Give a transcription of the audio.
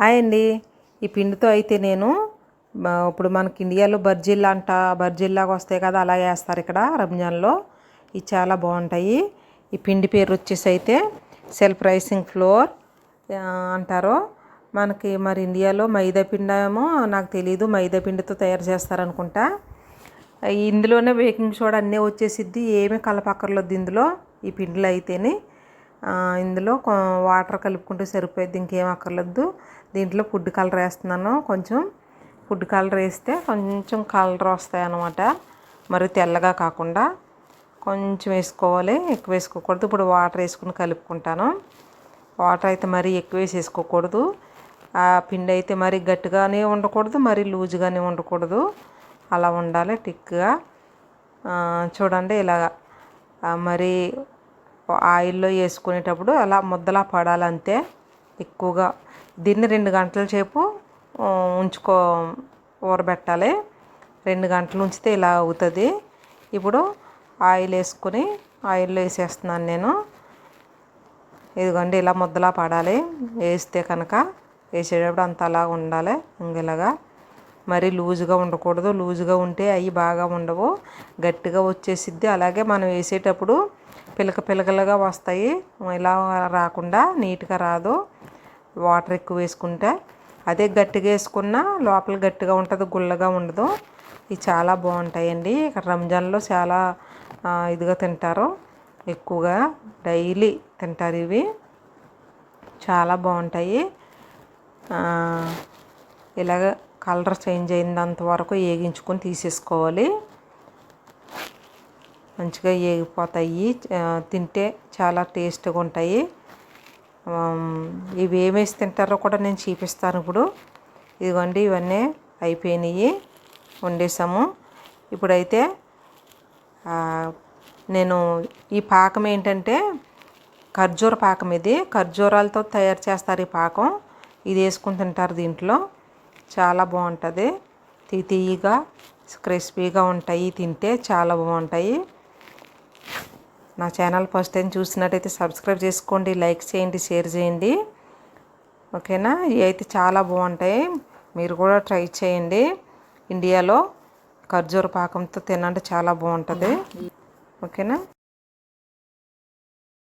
Hi అండి. ఈ పిండితో అయితే నేను ఇప్పుడు మనకి ఇండియాలో బర్జిల్లా అంట బర్జిల్లాగా వస్తాయి కదా అలా వేస్తారు ఇక్కడ రంజాన్లో. ఇవి చాలా బాగుంటాయి. ఈ పిండి పేరు వచ్చేసి అయితే సెల్ఫ్ రైసింగ్ ఫ్లోర్ అంటారు. మనకి మరి ఇండియాలో మైదా పిండి ఏమో నాకు తెలియదు మైదా పిండితో తయారు చేస్తారనుకుంటా ఇందులోనే బేకింగ్ సోడా అన్నీ వచ్చేసిద్ది ఏమీ కలపక్కర్లేదు ఇందులో ఈ పిండిలో అయితేనే. ఇందులో వాటర్ కలుపుకుంటే సరిపోయింది ఇంకేం అక్కర్లేదు. దీంట్లో ఫుడ్ కలర్ వేస్తున్నాను. కొంచెం ఫుడ్ కలర్ వేస్తే కొంచెం కలర్ వస్తాయి అన్నమాట మరి తెల్లగా కాకుండా కొంచెం వేసుకోవాలి. ఎక్కువ వేసుకోకూడదు. ఇప్పుడు వాటర్ వేసుకుని కలుపుకుంటాను. వాటర్ అయితే మరీ ఎక్కువ వేసేసుకోకూడదు ఆ పిండి అయితే మరీ గట్టిగానే ఉండకూడదు. మరీ లూజ్గానే ఉండకూడదు. అలా ఉండాలి టిక్గా. చూడండి ఇలాగ. మరి ఆయిల్లో వేసుకునేటప్పుడు అలా ముద్దలా పడాలి అంతే ఎక్కువగా దీన్ని రెండు గంటల సేపు ఉంచుకో ఊరబెట్టాలి. రెండు గంటలు ఉంచితే ఇలా అవుతుంది. ఇప్పుడు ఆయిల్ వేసుకుని ఆయిల్లో వేసేస్తున్నాను నేను. ఇదిగోండి ఇలా ముద్దలా పడాలి. వేస్తే కనుక వేసేటప్పుడు అంత అలా ఉండాలి ఇంగిలాగా మరి లూజుగా ఉండకూడదు. లూజుగా ఉంటే అవి బాగా ఉండవు. గట్టిగా వచ్చేసిద్ది. అలాగే మనం వేసేటప్పుడు పిలక పిలకలుగా వస్తాయి. ఇలా రాకుండా నీట్గా రాదు. వాటర్ ఎక్కువ వేసుకుంటే. అదే గట్టిగా వేసుకున్నా లోపల గట్టిగా ఉంటుంది గుల్లగా ఉండదు. ఇవి చాలా బాగుంటాయండి. ఇక్కడ రంజాన్లో చాలా ఇదిగా తింటారు. ఎక్కువగా డైలీ తింటారు ఇవి. చాలా బాగుంటాయి. ఇలాగా ఇలాగ కలర్ చేంజ్ అయినంత వరకు వేగించుకొని తీసేసుకోవాలి. మంచిగా వేగిపోతాయి. తింటే చాలా టేస్ట్గా ఉంటాయి. ఇవి ఏమేసి తింటారో కూడా నేను చూపిస్తాను ఇప్పుడు. ఇదిగోండి ఇవన్నీ అయిపోయినాయి. వండేసాము. ఇప్పుడైతే నేను ఈ పాకం ఏంటంటే ఖర్జూర పాకం ఇది. ఖర్జూరాలతో తయారు చేస్తారు ఈ పాకం. ఇది వేసుకుని తింటారు దీంట్లో. చాలా బాగుంటుంది. తీ తీయగా క్రిస్పీగా ఉంటాయి. తింటే చాలా బాగుంటాయి. నా ఛానల్ ఫస్ట్ టైం చూసినట్టయితే సబ్స్క్రైబ్ చేసుకోండి లైక్ చేయండి షేర్ చేయండి. ఓకేనా? ఇవి అయితే చాలా బాగుంటాయి. మీరు కూడా ట్రై చేయండి. ఇండియాలో ఖర్జూర పాకంతో తినంటే చాలా బాగుంటుంది. ఓకేనా?